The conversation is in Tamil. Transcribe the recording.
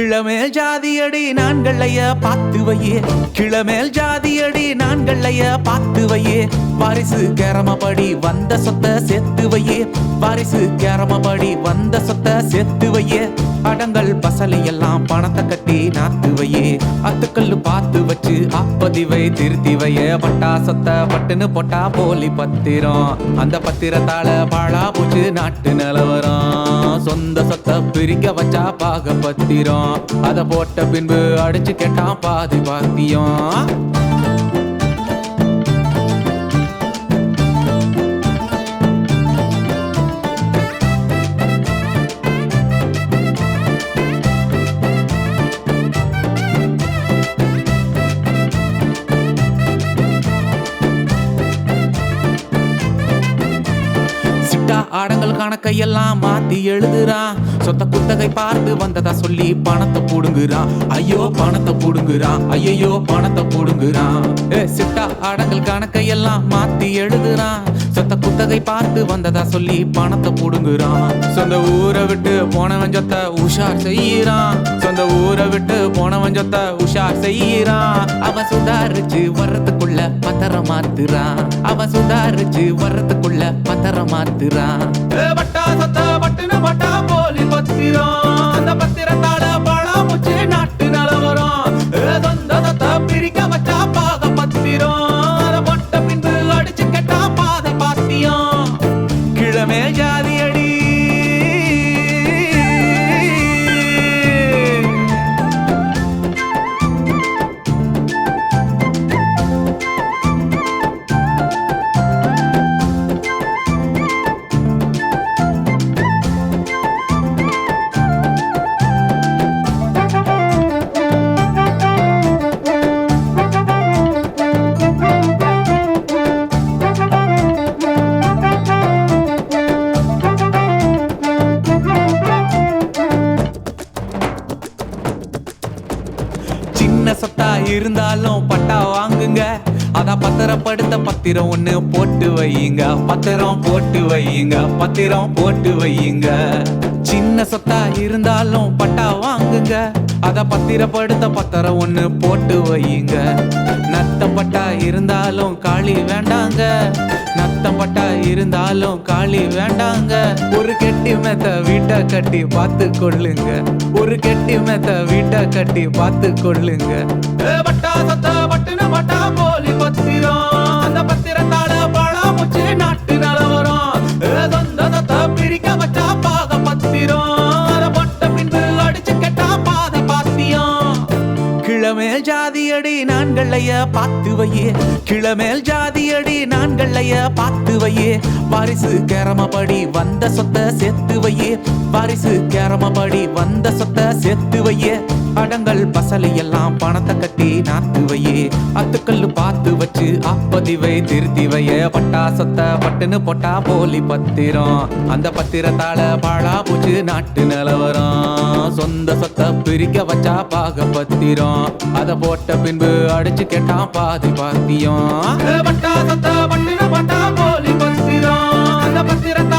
கிளமேல் ஜாதியடி நான்கள்ளைய பார்த்து கிளமேல் ஜாதியடி நான்கள்ளைய பார்த்து பரிசு கேரமபடி வந்த சொத்த செத்துவையே பரிசு கேரமபடி வந்த சொத்த செத்துவையே வையே அடங்கள் பசலை எல்லாம் பணத்தை கட்டி நாத்து வையே அத்துக்கல்லு பார்த்து வச்சு அப்பதிவை திருத்திவைய. பட்டா சொத்த பட்டுன்னு போட்டா போலி பத்திரம். அந்த பத்திரத்தால பாழா போச்சு நாட்டு நிலவரம். சொந்த சொத்த பிரிக்க வச்சா பாக பத்திரம் அதை போட்ட பின்பு அடிச்சு கேட்டான் பாதி பாத்தியம். ஆடங்கள் கணக்கையெல்லாம் மாத்தி எழுதுறான் சொத்த குத்தகை பார்த்து வந்ததா சொல்லி பணத்தை புடுங்குறான் ஐயோ பணத்தை புடுங்குறான் ஐயையோ பணத்தை புடுங்குறான் ஏ சிட்டா ஆடங்கள் கணக்கையெல்லாம் மாத்தி எழுதுறான் சொத்த குத்தகை பார்த்து வந்ததா சொல்லி பணத்தை போடுங்குறான் சொந்த ஊரை விட்டு போனவன் சொத்த உஷார் செய்யறான். சொந்த ஊரை விட்டு போனவன் சொத்த உஷா செய்யறான். அவன் சுதாரிச்சு வர்றதுக்குள்ள பத்திரம் மாத்துறான். அவன் சுதாரிச்சு வர்றதுக்குள்ள பத்திரம் மாத்துறான். பட்டா சொத்த பட்டுன பட்டா போலி பத்திரம். அந்த பத்திரத்தால நாட்டு நிலவரம். சொந்த சொத்த பிரிக்க வச்சா பாக பத்திரம். அதை போட்ட பின்பு அடிச்சு பாத பாத்தியம். கிழமே ஜாதி சின்ன சொத்தா இருந்தாலும் பட்டா வாங்குங்க. அத பத்திரப்படுத்த பத்திரம் ஒண்ணு போட்டு வையுங்க. பத்திரம் போட்டு வையுங்க. பத்திரம் போட்டு வையுங்க. சின்ன சொத்தா இருந்தாலும் பட்டா வாங்குங்க. அத பத்திரப்படுத்த பத்திரம் ஒண்ணு போட்டு வையுங்க. நத்தப்பட்டா இருந்தாலும் காளி வேண்டாங்க. நத்தம் பட்டா இருந்தாலும் காளி வேண்டாங்க. ஒரு கெட்டி மெத்த வீட்டை கட்டி பார்த்து கொள்ளுங்க. ஒரு கெட்டி மெத்த வீட்டை கட்டி பார்த்து கொள்ளுங்க. பட்டா சொத்த பட்டுன பட்டா போலி பத்திரம். அந்த பத்திரத்தால பழா முச்சு நாட்டு கிழமேல் ஜாதியடி நான்கள்ளைய பார்த்து வையே கிழமேல் ஜாதியடி நான்கள்ளைய பார்த்து வையே வாரிசு கேரமபடி வந்த சொத்த சேர்த்து வையே வாரிசு கேரமபடி வந்த சொத்த சேர்த்து வையே அடங்கள் பசலையெல்லாம் பணத்தை கட்டி நாத்துவையே அத்துக்கல்லு பார்த்து வச்சு அப்பதிவை திருத்திவைய. பட்டா சொத்த பட்டுன்னு போட்டா போலி பத்திரம். அந்த பத்திரத்தால பாழா போச்சு நாட்டு நிலவரம். சொந்த சொத்த பிரிக்க வச்சா பாக பத்திரம். அத போட்ட பின்பு அடிச்சு கேட்டான் பாதி பாத்தியம். பட்டா சொத்த பட்டுன்னு போட்டா போலி பத்திரம். அந்த பத்திரத்தை